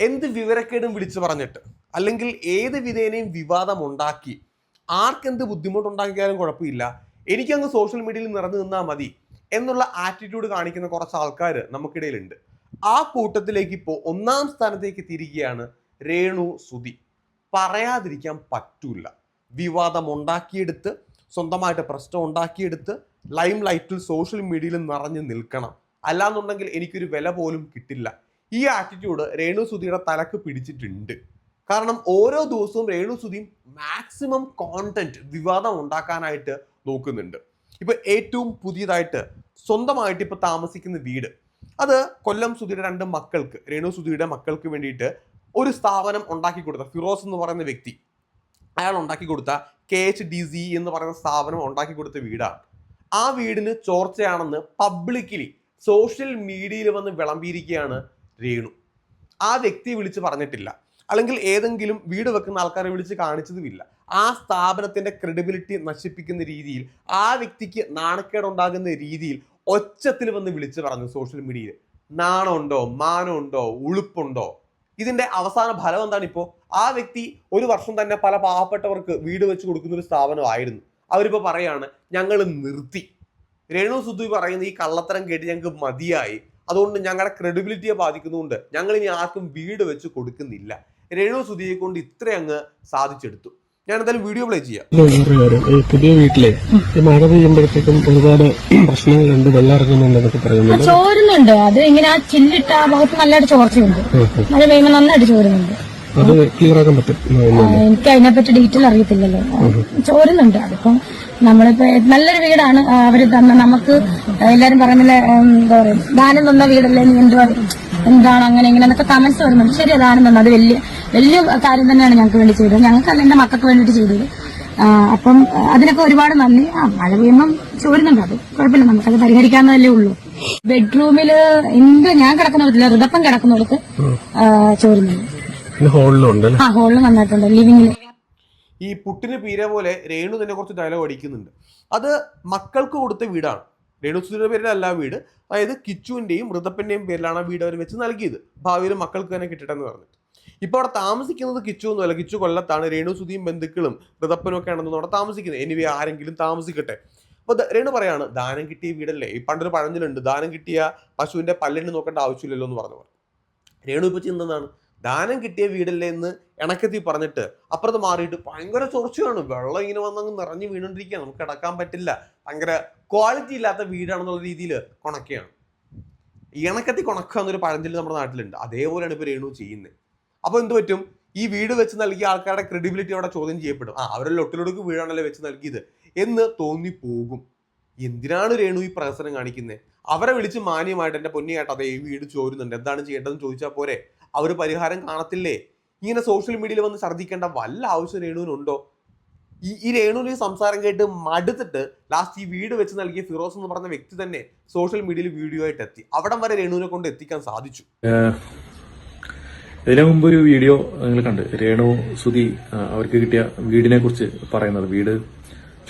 എന്ത് വിവരക്കേടും വിളിച്ചു പറഞ്ഞിട്ട് അല്ലെങ്കിൽ ഏത് വിധേനയും വിവാദം ഉണ്ടാക്കി ആർക്കെന്ത് ബുദ്ധിമുട്ടുണ്ടാക്കിയാലും കുഴപ്പമില്ല. എനിക്കങ്ങ് സോഷ്യൽ മീഡിയയിൽ നിറഞ്ഞു നിന്നാൽ മതി എന്നുള്ള ആറ്റിറ്റ്യൂഡ് കാണിക്കുന്ന കുറച്ച് ആൾക്കാർ നമുക്കിടയിലുണ്ട്. ആ കൂട്ടത്തിലേക്ക് ഇപ്പോൾ ഒന്നാം സ്ഥാനത്തേക്ക് തിരികെയാണ് രേണു സുതി പറയാതിരിക്കാൻ പറ്റൂല. വിവാദം ഉണ്ടാക്കിയെടുത്ത് സ്വന്തമായിട്ട് പ്രശ്നം ഉണ്ടാക്കിയെടുത്ത് ലൈം ലൈറ്റിൽ സോഷ്യൽ മീഡിയയിൽ നിറഞ്ഞു നിൽക്കണം. അല്ലാന്നുണ്ടെങ്കിൽ എനിക്കൊരു വില പോലും കിട്ടില്ല. ഈ ആറ്റിറ്റ്യൂഡ് രേണു സുധിയുടെ തലക്ക് പിടിച്ചിട്ടുണ്ട്. കാരണം ഓരോ ദിവസവും രേണു സുധിയും മാക്സിമം കോണ്ടന്റ് വിവാദം ഉണ്ടാക്കാനായിട്ട് നോക്കുന്നുണ്ട്. ഇപ്പൊ ഏറ്റവും പുതിയതായിട്ട് സ്വന്തമായിട്ട് ഇപ്പൊ താമസിക്കുന്ന വീട്. അത് കൊല്ലം സുധിയുടെ രണ്ട് മക്കൾക്ക് രേണു സുധിയുടെ മക്കൾക്ക് വേണ്ടിയിട്ട് ഒരു സ്ഥാപനം ഉണ്ടാക്കി കൊടുത്ത ഫിറോസ് എന്ന് പറയുന്ന വ്യക്തി. അയാൾ ഉണ്ടാക്കി കൊടുത്ത കെ എച്ച് ഡി സി എന്ന് പറയുന്ന സ്ഥാപനം ഉണ്ടാക്കി കൊടുത്ത വീടാണ്. ആ വീടിന് ചോർച്ചയാണെന്ന് പബ്ലിക്കലി സോഷ്യൽ മീഡിയയിൽ വന്ന് വിളമ്പിയിരിക്കുകയാണ് രേണു. ആ വ്യക്തിയെ വിളിച്ച് പറഞ്ഞിട്ടില്ല. അല്ലെങ്കിൽ ഏതെങ്കിലും വീട് വെക്കുന്ന ആൾക്കാരെ വിളിച്ച് കാണിച്ചതുമില്ല. ആ സ്ഥാപനത്തിന്റെ ക്രെഡിബിലിറ്റി നശിപ്പിക്കുന്ന രീതിയിൽ ആ വ്യക്തിക്ക് നാണക്കേടുണ്ടാകുന്ന രീതിയിൽ ഒച്ചത്തിൽ വന്ന് വിളിച്ച് പറഞ്ഞു സോഷ്യൽ മീഡിയയിൽ നാണമുണ്ടോ? മാനമുണ്ടോ? ഉളുപ്പുണ്ടോ? ഇതിന്റെ അവസാന ഫലം എന്താണ് ഇപ്പോൾ ആ വ്യക്തി ഒരു വർഷം തന്നെ പല പാവപ്പെട്ടവർക്ക് വീട് വെച്ച് കൊടുക്കുന്ന ഒരു സ്ഥാപനമായിരുന്നു. അവരിപ്പോൾ പറയാണ് ഞങ്ങൾ നിർത്തി. രേണു സുധു പറയുന്ന ഈ കള്ളത്തരം കേട്ട് ഞങ്ങൾക്ക് മതിയായി. അതുകൊണ്ട് ഞങ്ങളുടെ ക്രെഡിബിലിറ്റിയെ ബാധിക്കുന്നുണ്ട്. ഞങ്ങൾ ഇനി ആർക്കും വീട് വെച്ച് കൊടുക്കുന്നില്ല. രേണു സുധിയെ കൊണ്ട് ഇത്ര അങ്ങ് സാധിച്ചെടുത്തു. ഞാൻ എന്തായാലും വീഡിയോ പ്ലേ ചെയ്യാം. പുതിയ വീട്ടിലെ മഴ പെയ്യുമ്പോഴത്തേക്കും ഒരുപാട് പ്രശ്നങ്ങളുണ്ട് വെള്ളം ഇറങ്ങുന്നുണ്ടെന്നൊക്കെ പറയുന്നുണ്ട്. ചോരുന്നുണ്ട്. അത് ഇങ്ങനെ ആ ചില്ലിട്ട ആ ഭാഗത്ത് നല്ലതായിട്ട് ചോർച്ചയുണ്ട്. മഴ പെയ്യുമ്പോൾ നന്നായിട്ട് ചോരുന്നുണ്ട്. അത് ക്ലിയർ ആക്കാൻ പറ്റും. എനിക്ക് അതിനെപ്പറ്റി ഡീറ്റെയിൽ അറിയത്തില്ലല്ലോ. ചോരുന്നുണ്ട്. അതിപ്പം നമ്മളിപ്പോ നല്ലൊരു വീടാണ്. അവർ തന്ന നമുക്ക് എല്ലാരും പറയുന്നില്ല എന്താ പറയാ ദാനം തന്ന വീടല്ലേ നീ എന്തുവാ എന്താണ് അങ്ങനെ ഇങ്ങനെ എന്നൊക്കെ കമന്റ്സ് വരുന്നുണ്ട്. ശരി ദാനം തന്നു. അത് വലിയ വലിയ കാര്യം തന്നെയാണ് ഞങ്ങൾക്ക് വേണ്ടി ചെയ്തത്. ഞങ്ങൾക്കല്ല എന്റെ മക്കൾക്ക് വേണ്ടിയിട്ട് ചെയ്തത്. അപ്പം അതിനൊക്കെ ഒരുപാട് നന്ദി. ആ മഴ പെയ്യുമ്പം ചോരുന്നുണ്ട് അത്. കുഴപ്പമില്ല. നമുക്കത് പരിഹരിക്കാവുന്നതല്ലേ ഉള്ളൂ. ബെഡ്റൂമിൽ എന്ത് ഞാൻ കിടക്കുന്നിടത്തില്ല ഋതപ്പം കിടക്കുന്നിടത്ത് ചോരുന്നുണ്ട്. പിന്നെ ആ ഹോളിൽ ഈ പുട്ടിന് പീര പോലെ രേണു തന്നെ കുറച്ച് ഡയലോഗ് അടിക്കുന്നുണ്ട്. അത് മക്കൾക്ക് കൊടുത്ത വീടാണ്. രേണു സുധിയുടെ പേരിലല്ല ആ വീട്. അതായത് കിച്ചുവിന്റെയും മൃതപ്പന്റെയും പേരിലാണ് ആ വീട് അവർ വെച്ച് നൽകിയത്. ഭാവിയിൽ മക്കൾക്ക് തന്നെ കിട്ടട്ടെ എന്ന് പറഞ്ഞിട്ട്. ഇപ്പൊ അവിടെ താമസിക്കുന്നത് കിച്ചു ഒന്നുമല്ല കിച്ചു കൊല്ലത്താണ്. രേണു സുധിയും ബന്ധുക്കളും മൃതപ്പനും ഒക്കെ ആണെന്ന് അവിടെ താമസിക്കുന്നത്. എനിവേ ആരെങ്കിലും താമസിക്കട്ടെ. അപ്പൊ ദ- രേണു പറയാണ് ദാനം കിട്ടിയ വീടല്ലേ? ഈ പണ്ടൊരു പഴഞ്ഞിലുണ്ട് ദാനം കിട്ടിയ പശുവിന്റെ പല്ലിന് നോക്കേണ്ട ആവശ്യമില്ലല്ലോ എന്ന് പറഞ്ഞു രേണു ഇപ്പൊ ചിന്താണ് ദാനം കിട്ടിയ വീടല്ലേ എന്ന് ഇണക്കെത്തി പറഞ്ഞിട്ട് അപ്പുറത്ത് മാറിയിട്ട് ഭയങ്കര ചോർച്ചയാണ് വെള്ളം ഇങ്ങനെ വന്നങ്ങ് നിറഞ്ഞു വീണോണ്ടിരിക്കുകയാണ്. നമുക്ക് കിടക്കാൻ പറ്റില്ല. ഭയങ്കര ക്വാളിറ്റി ഇല്ലാത്ത വീടാണെന്നുള്ള രീതിയിൽ കൊണക്കുകയാണ്. ഇണക്കത്തി കൊണക്കുക എന്നൊരു പഴഞ്ചൊല്ലി നമ്മുടെ നാട്ടിലുണ്ട്. അതേപോലെയാണ് ഇപ്പോൾ രേണു ചെയ്യുന്നത്. അപ്പോൾ എന്ത് പറ്റും? ഈ വീട് വെച്ച് നൽകിയ ആൾക്കാരുടെ ക്രെഡിബിലിറ്റി അവിടെ ചോദ്യം ചെയ്യപ്പെടും. ആ അവരെ ലൊട്ടിലൊടുക്ക് വീടാണല്ലോ വെച്ച് നൽകിയത് എന്ന് തോന്നി പോകും എന്തിനാണ് രേണു ഈ പ്രഹസനം കാണിക്കുന്നത്? അവരെ വിളിച്ച് മാന്യമായിട്ട് എന്റെ പൊന്നിയായിട്ട് അതെ ഈ വീട് ചോരുന്നുണ്ട്. എന്താണ് ചെയ്യേണ്ടതെന്ന് ചോദിച്ചാൽ പോരെ. അവർ പരിഹാരം കാണത്തില്ലേ? ഇങ്ങനെ സോഷ്യൽ മീഡിയയിൽ വന്ന് ഛർദ്ദിക്കേണ്ട വല്ല ആവശ്യം രേണുവിനുണ്ടോ? ഈ ഈ രേണുവിന് സംസാരം കേട്ട് മടുത്തിട്ട് ലാസ്റ്റ് ഈ വീട് വെച്ച് നൽകിയ ഫിറോസ് എന്ന് പറഞ്ഞ വ്യക്തി തന്നെ സോഷ്യൽ മീഡിയയിൽ വീഡിയോ ആയിട്ട് എത്തി. അവിടം വരെ രേണുവിനെ കൊണ്ട് എത്തിക്കാൻ സാധിച്ചു. ഇതിനു മുമ്പ് ഒരു വീഡിയോ നിങ്ങൾ കണ്ട്. രേണു സുധി അവർക്ക് കിട്ടിയ വീടിനെ കുറിച്ച് പറയുന്നത്. വീട്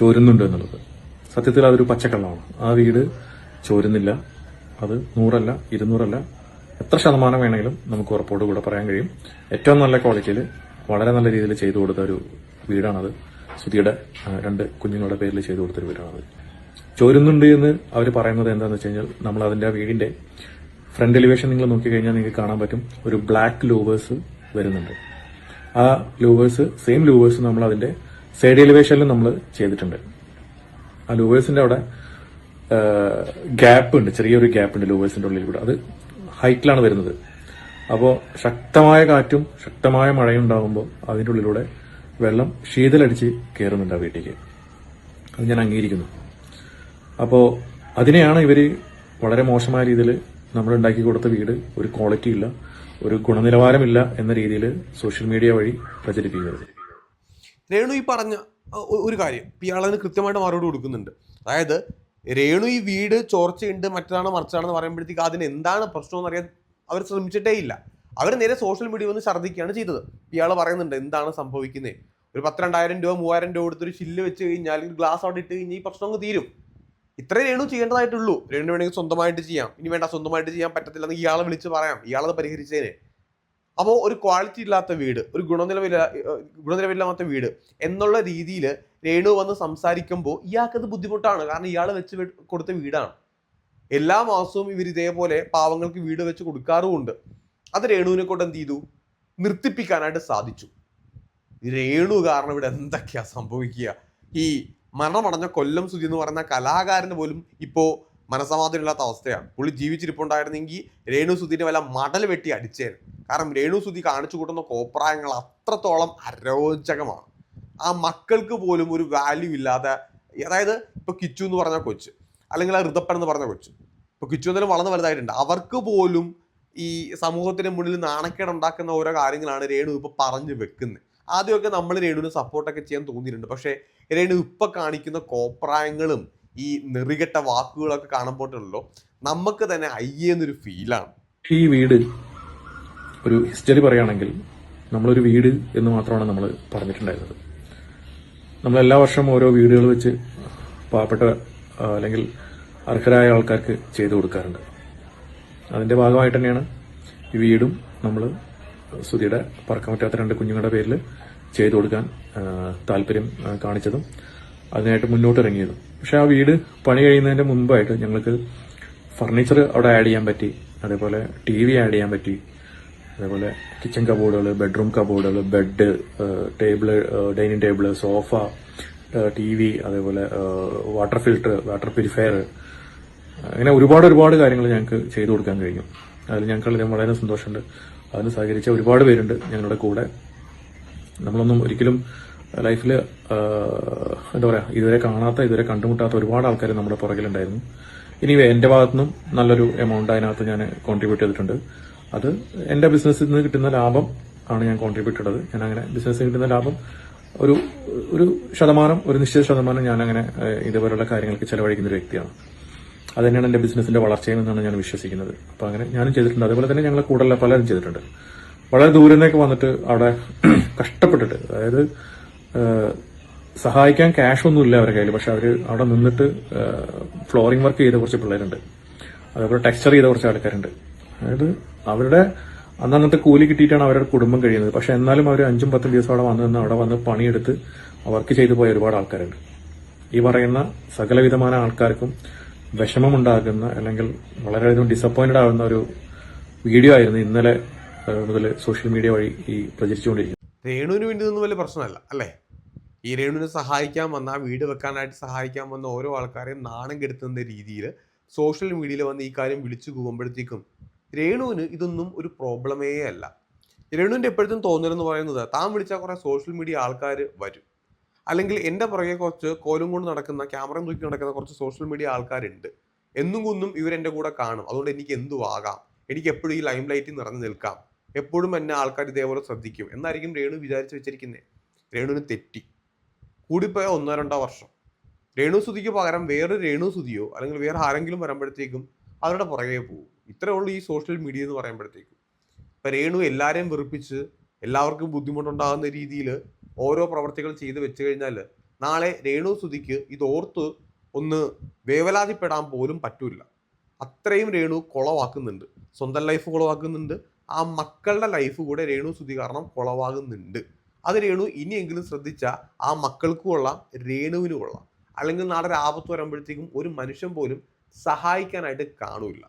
ചോരുന്നുണ്ട് എന്നുള്ളത്. സത്യത്തിൽ അതൊരു പച്ചക്കള്ളമാണ്. ആ വീട് ചോരുന്നില്ല. അത് നൂറല്ല ഇരുന്നൂറല്ല എത്ര ശതമാനം വേണമെങ്കിലും നമുക്ക് ഉറപ്പോട് കൂടെ പറയാൻ കഴിയും. ഏറ്റവും നല്ല ക്വാളിറ്റിയിൽ വളരെ നല്ല രീതിയിൽ ചെയ്തു കൊടുത്ത ഒരു വീടാണത്. സുധിയുടെ രണ്ട് കുഞ്ഞുങ്ങളുടെ പേരിൽ ചെയ്തു കൊടുത്തൊരു വീടാണത്. ചോരുന്നുണ്ട് എന്ന് അവർ പറയുന്നത് എന്താണെന്ന് വെച്ച് കഴിഞ്ഞാൽ നമ്മൾ അതിന്റെ ആ വീടിന്റെ ഫ്രണ്ട് എലിവേഷൻ നിങ്ങൾ നോക്കിക്കഴിഞ്ഞാൽ നിങ്ങൾക്ക് കാണാൻ പറ്റും. ഒരു ബ്ലാക്ക് ലൂവേഴ്സ് വരുന്നുണ്ട്. ആ ലൂവേഴ്സ് സെയിം ലൂവേഴ്സ് നമ്മൾ അതിന്റെ സൈഡ് എലിവേഷനിൽ നമ്മൾ ചെയ്തിട്ടുണ്ട്. ആ ലൂവേഴ്സിന്റെ അവിടെ ഗ്യാപ്പ് ഉണ്ട്. ചെറിയൊരു ഗ്യാപ്പ് ഉണ്ട് ലൂവേഴ്സിന്റെ ഉള്ളിൽ കൂടെ. അത് ഹൈറ്റിലാണ് വരുന്നത്. അപ്പോൾ ശക്തമായ കാറ്റും ശക്തമായ മഴയും ഉണ്ടാകുമ്പോൾ അതിന്റെ ഉള്ളിലൂടെ വെള്ളം ശീതലടിച്ച് കയറുന്നുണ്ട് ആ വീട്ടിലേക്ക്. അത് ഞാൻ അംഗീകരിക്കുന്നു. അപ്പോൾ അതിനെയാണ് ഇവർ വളരെ മോശമായ രീതിയിൽ നമ്മൾ ഉണ്ടാക്കി കൊടുത്ത വീട് ഒരു ക്വാളിറ്റി ഇല്ല ഒരു ഗുണനിലവാരമില്ല എന്ന രീതിയിൽ സോഷ്യൽ മീഡിയ വഴി പ്രചരിപ്പിക്കുന്നത്. രേണു ഈ പറഞ്ഞ ഒരു കാര്യം. ഇയാളതിന് കൃത്യമായിട്ട് മറുപടി കൊടുക്കുന്നുണ്ട്. അതായത് രേണു ഈ വീട് ചോർച്ചയുണ്ട് മറ്റതാണ് മറിച്ചാണെന്ന് പറയുമ്പോഴത്തേക്ക് അതിന് എന്താണ് പ്രശ്നം എന്ന് അറിയാൻ അവർ ശ്രമിച്ചിട്ടേ ഇല്ല അവർ നേരെ സോഷ്യൽ മീഡിയ വന്ന് ഛർദ്ദിക്കുകയാണ് ചെയ്തത്. ഇയാൾ പറയുന്നുണ്ട് എന്താണ് സംഭവിക്കുന്നത് ഒരു പത്ത് രണ്ടായിരം രൂപ മൂവായിരം രൂപ കൊടുത്തൊരു ചില്ല് വെച്ച് കഴിഞ്ഞാൽ അല്ലെങ്കിൽ ഗ്ലാസ് അവിടെ ഇട്ട് കഴിഞ്ഞാൽ ഈ പ്രശ്നം അങ്ങ് തീരും. ഇത്രേ രേണു ചെയ്യേണ്ടതായിട്ടുള്ളൂ. രേണു വേണമെങ്കിൽ സ്വന്തമായിട്ട് ചെയ്യാം. ഇനി വേണ്ട സ്വന്തമായിട്ട് ചെയ്യാൻ പറ്റത്തില്ലെന്ന് ഇയാളെ വിളിച്ച് പറയാം. ഇയാളത് പരിഹരിച്ചേനെ അപ്പോൾ ഒരു ക്വാളിറ്റി ഇല്ലാത്ത വീട് ഒരു ഗുണനിലവില്ല ഗുണനിലവില്ലാത്ത വീട് എന്നുള്ള രീതിയിൽ രേണു വന്ന് സംസാരിക്കുമ്പോൾ ഇയാൾക്കത് ബുദ്ധിമുട്ടാണ്. കാരണം ഇയാൾ വെച്ച് കൊടുത്ത വീടാണ്. എല്ലാ മാസവും ഇവർ ഇതേപോലെ പാവങ്ങൾക്ക് വീട് വെച്ച് കൊടുക്കാറുമുണ്ട്. അത് രേണുവിനെ കൊണ്ട് എന്ത് ചെയ്തു? നിർത്തിപ്പിക്കാനായിട്ട് സാധിച്ചു. രേണു കാരണം ഇവിടെ എന്തൊക്കെയാ സംഭവിക്കുക? ഈ മരണമടഞ്ഞ കൊല്ലം സുധി എന്ന് പറയുന്ന കലാകാരന് പോലും ഇപ്പോ മനസമാധാനമില്ലാത്ത അവസ്ഥയാണ്. പുള്ളി ജീവിച്ചിരിപ്പുണ്ടായിരുന്നെങ്കിൽ രേണു സുധീനെ വല്ല മടൽ വെട്ടി അടിച്ചേരും കാരണം രേണു സുധി കാണിച്ചു കൂട്ടുന്ന കോപ്രായങ്ങൾ അത്രത്തോളം അരോചകമാണ്. ആ മക്കൾക്ക് പോലും ഒരു വാല്യൂ ഇല്ലാതെ അതായത് ഇപ്പൊ കിച്ചു എന്ന് പറഞ്ഞ കൊച്ച് അല്ലെങ്കിൽ ആ ഋതപ്പൻ എന്ന് പറഞ്ഞ കൊച്ച് ഇപ്പൊ കിച്ചു എന്തായാലും വളർന്ന് വലുതായിട്ടുണ്ട്. അവർക്ക് പോലും ഈ സമൂഹത്തിന് മുന്നിൽ നാണക്കേട് ഉണ്ടാക്കുന്ന ഓരോ കാര്യങ്ങളാണ് രേണു ഇപ്പൊ പറഞ്ഞു വെക്കുന്നത് ആദ്യമൊക്കെ നമ്മൾ രേണുവിന് സപ്പോർട്ടൊക്കെ ചെയ്യാൻ തോന്നിയിട്ടുണ്ട്. പക്ഷേ രേണു ഇപ്പൊ കാണിക്കുന്ന കോപ്രായങ്ങളും ഈ നെറികെട്ട വാക്കുകളൊക്കെ കാണുമ്പോഴല്ലോ നമുക്ക് തന്നെ അയ്യെന്നൊരു ഫീലാണ് ഈ വീട് ഒരു ഹിസ്റ്ററി പറയുകയാണെങ്കിൽ നമ്മളൊരു വീട് എന്ന് മാത്രമാണ് നമ്മൾ പറഞ്ഞിട്ടുണ്ടായിരുന്നത്. നമ്മൾ എല്ലാ വർഷവും ഓരോ വീടുകൾ വെച്ച് പാവപ്പെട്ട അല്ലെങ്കിൽ അർഹരായ ആൾക്കാർക്ക് ചെയ്തു കൊടുക്കാറുണ്ട്. അതിന്റെ ഭാഗമായിട്ട് തന്നെയാണ് ഈ വീടും നമ്മൾ സുധിയുടെ പറക്കാൻ പറ്റാത്ത രണ്ട് കുഞ്ഞുങ്ങളുടെ പേരിൽ ചെയ്തു കൊടുക്കാൻ താല്പര്യം കാണിച്ചതും അതിനായിട്ട് മുന്നോട്ട് ഇറങ്ങിയതും. പക്ഷെ ആ വീട് പണി കഴിയുന്നതിന്റെ മുമ്പായിട്ട് ഞങ്ങൾക്ക് ഫർണിച്ചർ അവിടെ ആഡ് ചെയ്യാൻ പറ്റി അതേപോലെ ടി വി ആഡ് ചെയ്യാൻ പറ്റി അതേപോലെ കിച്ചൺ കബോർഡുകൾ bedroom കബോർഡുകൾ bed table dining table sofa T V അതേപോലെ വാട്ടർ ഫിൽട്ടർ വാട്ടർ പ്യൂരിഫയർ അങ്ങനെ ഒരുപാട് ഒരുപാട് കാര്യങ്ങൾ ഞങ്ങൾക്ക് ചെയ്തു കൊടുക്കാൻ കഴിഞ്ഞു. അതിൽ ഞങ്ങൾക്ക് വളരെ സന്തോഷമുണ്ട്. അതിന് സഹകരിച്ച ഒരുപാട് പേരുണ്ട് ഞങ്ങളുടെ കൂടെ. നമ്മളൊന്നും ഒരിക്കലും ലൈഫിൽ എന്താ പറയുക ഇതുവരെ കാണാത്ത ഇതുവരെ കണ്ടുമുട്ടാത്ത ഒരുപാട് ആൾക്കാർ നമ്മുടെ പുറകിലുണ്ടായിരുന്നു. ഇനി എന്റെ ഭാഗത്തുനിന്നും നല്ലൊരു എമൗണ്ട് അതിനകത്ത് ഞാൻ കോൺട്രിബ്യൂട്ട് ചെയ്തിട്ടുണ്ട്. അത് എന്റെ ബിസിനസ്സിൽ നിന്ന് കിട്ടുന്ന ലാഭം ആണ് ഞാൻ കോൺട്രിബ്യൂട്ട് ചെയ്തത് ഞാൻ അങ്ങനെ ബിസിനസ്സിൽ കിട്ടുന്ന ലാഭം ഒരു ഒരു ശതമാനം ഒരു നിശ്ചിത ശതമാനം ഞാൻ അങ്ങനെ ഇതുപോലുള്ള കാര്യങ്ങൾക്ക് ചെലവഴിക്കുന്ന ഒരു വ്യക്തിയാണ്. അത് തന്നെയാണ് എന്റെ ബിസിനസിന്റെ വളർച്ചയും എന്നാണ് ഞാൻ വിശ്വസിക്കുന്നത്. അപ്പൊ അങ്ങനെ ഞാനും ചെയ്തിട്ടുണ്ട്. അതുപോലെ തന്നെ ഞങ്ങൾ കൂടുതൽ പലരും ചെയ്തിട്ടുണ്ട്. വളരെ ദൂരെ നിന്നൊക്കെ വന്നിട്ട് അവിടെ കഷ്ടപ്പെട്ടിട്ട് അതായത് സഹായിക്കാൻ ക്യാഷ് ഒന്നും ഇല്ല അവരുടെ കയ്യിൽ. പക്ഷെ അവർ അവിടെ നിന്നിട്ട് ഫ്ലോറിംഗ് വർക്ക് ചെയ്ത കുറച്ച് പിള്ളേരുണ്ട്. അതേപോലെ ടെക്സ്ചർ ചെയ്ത കുറച്ച് ആൾക്കാരുണ്ട്. അതായത് അവരുടെ അന്നന്നത്തെ കൂലി കിട്ടിയിട്ടാണ് അവരുടെ കുടുംബം കഴിയുന്നത്. പക്ഷെ എന്നാലും അവർ അഞ്ചും പത്തും ദിവസം അവിടെ വന്നു അവിടെ വന്ന് പണിയെടുത്ത് വർക്ക് ചെയ്തു പോയ ഒരുപാട് ആൾക്കാരുണ്ട്. ഈ പറയുന്ന സകലവിധമായ ആൾക്കാർക്കും വിഷമമുണ്ടാകുന്ന അല്ലെങ്കിൽ വളരെയധികം ഡിസപ്പോയിന്റഡ് ആകുന്ന ഒരു വീഡിയോ ആയിരുന്നു ഇന്നലെ മുതൽ സോഷ്യൽ മീഡിയ വഴി ഈ പ്രചരിച്ചുകൊണ്ടിരിക്കുന്നത്. രേണുവിന് വേണ്ടി വലിയ പ്രശ്നമല്ല അല്ലേ? ഈ രേണുവിനെ സഹായിക്കാൻ വന്ന വീട് വെക്കാനായിട്ട് സഹായിക്കാൻ വന്ന ഓരോ ആൾക്കാരെയും നാണം കെടുത്തുന്ന രീതിയിൽ സോഷ്യൽ മീഡിയയിൽ വന്ന് ഈ കാര്യം വിളിച്ചു പോകുമ്പോഴത്തേക്കും രേണുവിന് ഇതൊന്നും ഒരു പ്രോബ്ലമേ അല്ല. രേണുവിന്റെ എപ്പോഴത്തും തോന്നലെന്ന് പറയുന്നത് താൻ വിളിച്ചാൽ കുറേ സോഷ്യൽ മീഡിയ ആൾക്കാർ വരും. അല്ലെങ്കിൽ എന്റെ പുറകെ കുറച്ച് കോലും കൊണ്ട് നടക്കുന്ന ക്യാമറ തൂക്കി നടക്കുന്ന കുറച്ച് സോഷ്യൽ മീഡിയ ആൾക്കാരുണ്ട്. എന്നും കുന്നും ഇവരെന്റെ കൂടെ കാണും. അതുകൊണ്ട് എനിക്ക് എന്തും ആകാം. എനിക്ക് എപ്പോഴും ഈ ലൈം ലൈറ്റിൽ നിറഞ്ഞു നിൽക്കാം. എപ്പോഴും എന്നെ ആൾക്കാർ ഇതേപോലെ ശ്രദ്ധിക്കും. എന്നായിരിക്കും രേണു വിചാരിച്ചു വെച്ചിരിക്കുന്നത് രേണുവിന് തെറ്റി. കൂടിപ്പോയ ഒന്നോ രണ്ടോ വർഷം. രേണു സുതിക്ക് പകരം വേറൊരു രേണു സുതിയോ അല്ലെങ്കിൽ വേറെ ആരെങ്കിലും വരുമ്പോഴത്തേക്കും അവരുടെ പുറകെ പോകും. ഇത്രേ ഉള്ളൂ ഈ സോഷ്യൽ മീഡിയ എന്ന് പറയുമ്പോഴത്തേക്കും. ഇപ്പം രേണു എല്ലാവരെയും വെറുപ്പിച്ച് എല്ലാവർക്കും ബുദ്ധിമുട്ടുണ്ടാകുന്ന രീതിയിൽ ഓരോ പ്രവർത്തികൾ ചെയ്ത് വെച്ച് കഴിഞ്ഞാൽ നാളെ രേണു സുതിക്ക് ഇതോർത്ത് ഒന്ന് വേവലാതിപ്പെടാൻ പോലും പറ്റൂല അത്രയും രേണു കുളവാക്കുന്നുണ്ട്. സ്വന്തം ലൈഫ് കുളവാക്കുന്നുണ്ട്. ആ മക്കളുടെ ലൈഫ് കൂടെ രേണു സുധി കാരണം കുളവാകുന്നുണ്ട്. അത് രേണു ഇനിയെങ്കിലും ശ്രദ്ധിച്ചാൽ ആ മക്കൾക്കും കൊള്ളാം രേണുവിനും കൊള്ളാം. അല്ലെങ്കിൽ നാളെ ആപത്ത് വരുമ്പോഴത്തേക്കും ഒരു മനുഷ്യൻ പോലും സഹായിക്കാനായിട്ട് കാണൂല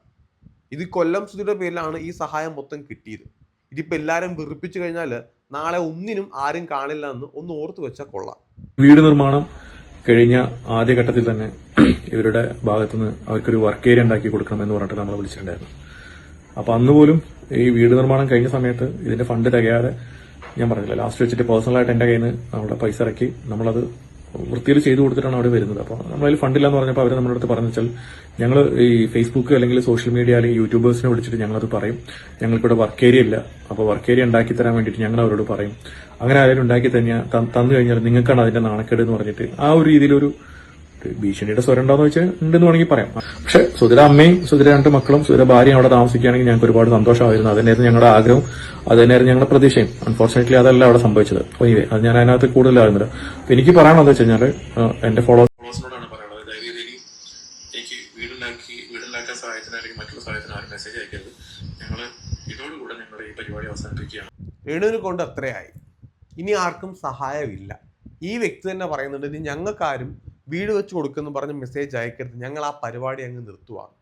ഇത് കൊല്ലം സുധിയുടെ പേരിലാണ് ഈ സഹായം മൊത്തം കിട്ടിയത്. ഇതിപ്പോ എല്ലാവരും വെറുപ്പിച്ചു കഴിഞ്ഞാൽ നാളെ ഒന്നിനും ആരും കാണില്ല എന്ന് ഒന്ന് ഓർത്തു വെച്ചാൽ കൊള്ളാം. വീട് നിർമ്മാണം കഴിഞ്ഞ ആദ്യഘട്ടത്തിൽ തന്നെ ഇവരുടെ ഭാഗത്തുനിന്ന് അവർക്കൊരു വർക്ക് ഏരിയ ഉണ്ടാക്കി കൊടുക്കണം എന്ന് പറഞ്ഞിട്ട് നമ്മൾ വിളിച്ചിട്ടുണ്ടായിരുന്നു. അപ്പൊ അന്ന് പോലും ഈ വീട് നിർമ്മാണം കഴിഞ്ഞ സമയത്ത് ഇതിന്റെ ഫണ്ട് തികയാതെ ഞാൻ പറഞ്ഞില്ല ലാസ്റ്റ് വെച്ചിട്ട് പേഴ്സണലായിട്ട് എന്റെ കയ്യിൽ നിന്ന് നമ്മുടെ പൈസ ഇറക്കി നമ്മളത് വൃത്തിയിൽ ചെയ്തു കൊടുത്തിട്ടാണ് അവിടെ വരുന്നത്. അപ്പോൾ നമ്മളതിൽ ഫണ്ടില്ല എന്ന് പറഞ്ഞപ്പോൾ അവർ നമ്മുടെ അടുത്ത് പറഞ്ഞു വെച്ചാൽ ഞങ്ങൾ ഈ ഫേസ്ബുക്ക് അല്ലെങ്കിൽ സോഷ്യൽ മീഡിയ അല്ലെങ്കിൽ യൂട്യൂബേഴ്സിനെ വിളിച്ചിട്ട് ഞങ്ങളത് പറയും. ഞങ്ങൾക്കിവിടെ വർക്ക് ഏരിയ ഇല്ല. അപ്പോൾ വർക്ക് ഏരിയ ഉണ്ടാക്കി തരാൻ വേണ്ടിയിട്ട് ഞങ്ങൾ അവരോട് പറയും. അങ്ങനെ ആരെങ്കിലും ഉണ്ടാക്കി തന്നെ തന്നു കഴിഞ്ഞാൽ നിങ്ങൾക്കാണ് അതിന്റെ നാണക്കേട് എന്ന് പറഞ്ഞിട്ട് ആ ഒരു രീതിയിലൊരു ഭീഷണിയുടെ സ്വരം ഉണ്ടോന്ന് വെച്ചാൽ ഉണ്ടെന്ന് വേണമെങ്കിൽ പറയാം. പക്ഷെ സുധിര അമ്മയും സുധിര രണ്ട് മക്കളും സുധിര ഭാര്യയും അവിടെ താമസിക്കുകയാണെങ്കിൽ ഞങ്ങൾക്ക് ഒരുപാട് സന്തോഷമായിരുന്നു. അതിനായിരുന്നു ഞങ്ങളുടെ ആഗ്രഹം. അതിനായിരുന്നു ഞങ്ങളുടെ പ്രതീക്ഷയും. അൺഫോർച്ചുനേറ്റ്ലി അതല്ല അവിടെ സംഭവിച്ചത്. ഒയ്യേ അത് ഞാൻ അതിനകത്ത് കൂടുതലായിരുന്നില്ല. അപ്പൊ എനിക്ക് പറയാനുള്ളത് വെച്ച് കഴിഞ്ഞാൽ എന്റെ ഫോളോവേഴ്സിനോടാണ് പറയാനുള്ളത്. ദയവ് എനിക്ക് വീടുണ്ടാക്കി വീടുണ്ടാക്കാൻ സഹായത്തിന് അല്ലെങ്കിൽ മറ്റുള്ള സഹായത്തിന് ആരും മെസ്സേജ് അയക്കരുത്. ഞങ്ങൾ ഇതോടുകൂടെ ഞങ്ങളുടെ ഈ പരിപാടി അവസാനിപ്പിക്കുകയാണ്. രേണുവിനെ കൊണ്ട് അത്രയായി. ഇനി ആർക്കും സഹായമില്ല. ഈ വ്യക്തി തന്നെ പറയുന്നുണ്ട് ഇനി ഞങ്ങൾക്കാരും വീട് വെച്ച് കൊടുക്കുമെന്ന് പറഞ്ഞ് മെസ്സേജ് അയക്കരുത്. ഞങ്ങൾ ആ പരിപാടി അങ്ങ് നിർത്തുവാണ്.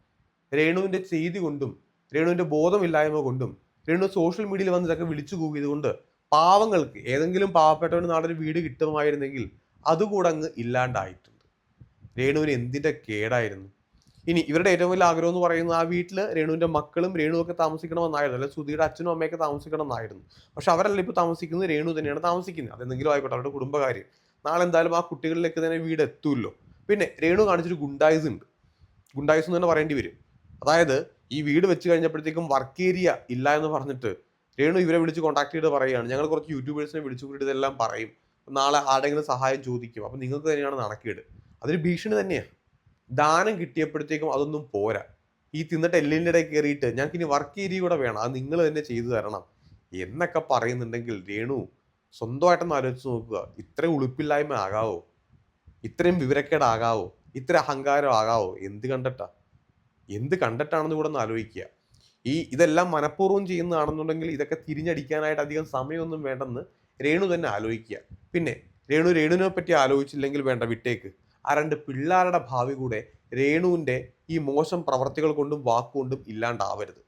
രേണുവിന്റെ ചെയ്തി കൊണ്ടും രേണുവിന്റെ ബോധമില്ലായ്മ കൊണ്ടും രേണു സോഷ്യൽ മീഡിയയിൽ വന്ന് ഇതൊക്കെ വിളിച്ചു കൂകിയതുകൊണ്ട് പാവങ്ങൾക്ക് ഏതെങ്കിലും പാവപ്പെട്ടവന് നാളെ ഒരു വീട് കിട്ടുമായിരുന്നെങ്കിൽ അതുകൂടെ അങ്ങ് ഇല്ലാണ്ടായിട്ടുണ്ട്. രേണുവിന് എന്തിന്റെ കേടായിരുന്നു? ഇനി ഇവരുടെ ഏറ്റവും വലിയ ആഗ്രഹം എന്ന് പറയുന്നത് ആ വീട്ടിൽ രേണുവിന്റെ മക്കളും രേണുവൊക്കെ താമസിക്കണമെന്നായിരുന്നു. അല്ലെങ്കിൽ സുധിയുടെ അച്ഛനും അമ്മയൊക്കെ താമസിക്കണമെന്നായിരുന്നു. പക്ഷെ അവരല്ല ഇപ്പോൾ താമസിക്കുന്നത് രേണു തന്നെയാണ് താമസിക്കുന്നത്. അതെന്തെങ്കിലും ആയിക്കോട്ടെ അവരുടെ കുടുംബകാര്യം. നാളെ എന്തായാലും ആ കുട്ടികളിലേക്ക് തന്നെ വീട് എത്തുമല്ലോ പിന്നെ രേണു കാണിച്ചൊരു ഗുണ്ടായിസ് ഉണ്ട്. ഗുണ്ടായിസ് എന്ന് തന്നെ പറയേണ്ടി വരും. അതായത് ഈ വീട് വെച്ച് കഴിഞ്ഞപ്പോഴത്തേക്കും വർക്ക് ഏരിയ ഇല്ല എന്ന് പറഞ്ഞിട്ട് രേണു ഇവരെ വിളിച്ച് കോൺടാക്ട് ചെയ്ത് പറയുകയാണ്. ഞങ്ങൾ കുറച്ച് യൂട്യൂബേഴ്സിനെ വിളിച്ചു കൂട്ടിയിട്ട് ഇതെല്ലാം പറയും. നാളെ ആരെങ്കിലും സഹായം ചോദിക്കും. അപ്പം നിങ്ങൾക്ക് തന്നെയാണ് നടക്കേട്. അതൊരു ഭീഷണി തന്നെയാണ്. ദാനം കിട്ടിയപ്പോഴത്തേക്കും അതൊന്നും പോരാ. ഈ തിന്നിട്ട് എല്ലിന്റെ ഇടയിൽ കയറിയിട്ട് ഞങ്ങൾക്ക് ഇനി വർക്ക് ഏരിയ കൂടെ വേണം. അത് നിങ്ങൾ തന്നെ ചെയ്തു തരണം. എന്നൊക്കെ പറയുന്നുണ്ടെങ്കിൽ രേണു സ്വന്തമായിട്ടൊന്ന് ആലോചിച്ച് നോക്കുക. ഇത്രയും ഉളുപ്പില്ലായ്മ ആകാവോ? ഇത്രയും വിവരക്കേടാകാവോ ഇത്ര അഹങ്കാരം ആകാവോ? എന്ത് കണ്ടിട്ടാ? എന്ത് കണ്ടിട്ടാണെന്ന് കൂടെ ഒന്ന് ആലോചിക്കുക. ഈ ഇതെല്ലാം മനഃപൂർവം ചെയ്യുന്നതാണെന്നുണ്ടെങ്കിൽ ഇതൊക്കെ തിരിഞ്ഞടിക്കാനായിട്ട് അധികം സമയമൊന്നും വേണ്ടെന്ന് രേണു തന്നെ ആലോചിക്കുക. പിന്നെ രേണു രേണുവിനെ പറ്റി ആലോചിച്ചില്ലെങ്കിൽ വേണ്ട വിട്ടേക്ക്. ആ രണ്ട് പിള്ളേരുടെ ഭാവി കൂടെ രേണുവിന്റെ ഈ മോശം പ്രവർത്തികൾ കൊണ്ടും വാക്കുകൊണ്ടും ഇല്ലാണ്ടാവരുത്.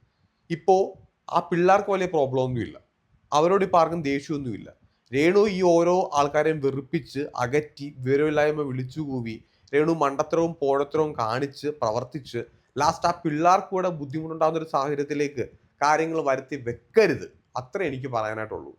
ഇപ്പോൾ ആ പിള്ളേർക്ക് വലിയ പ്രോബ്ലം ഒന്നുമില്ല. അവരോട് ഇപ്പോൾ ആർക്കും ദേഷ്യമൊന്നുമില്ല. രേണു ഈ ഓരോ ആൾക്കാരെയും വെറുപ്പിച്ച് അകറ്റി വിവരമില്ലായ്മ വിളിച്ചുകൂവി രേണു മണ്ടത്തരവും പോഴത്തരവും കാണിച്ച് പ്രവർത്തിച്ച് ലാസ്റ്റ് ആ പിള്ളേർക്ക് കൂടെ ബുദ്ധിമുട്ടുണ്ടാകുന്ന ഒരു സാഹചര്യത്തിലേക്ക് കാര്യങ്ങൾ വരുത്തി വെക്കരുത്. അത്രേ എനിക്ക് പറയാനായിട്ടുള്ളൂ.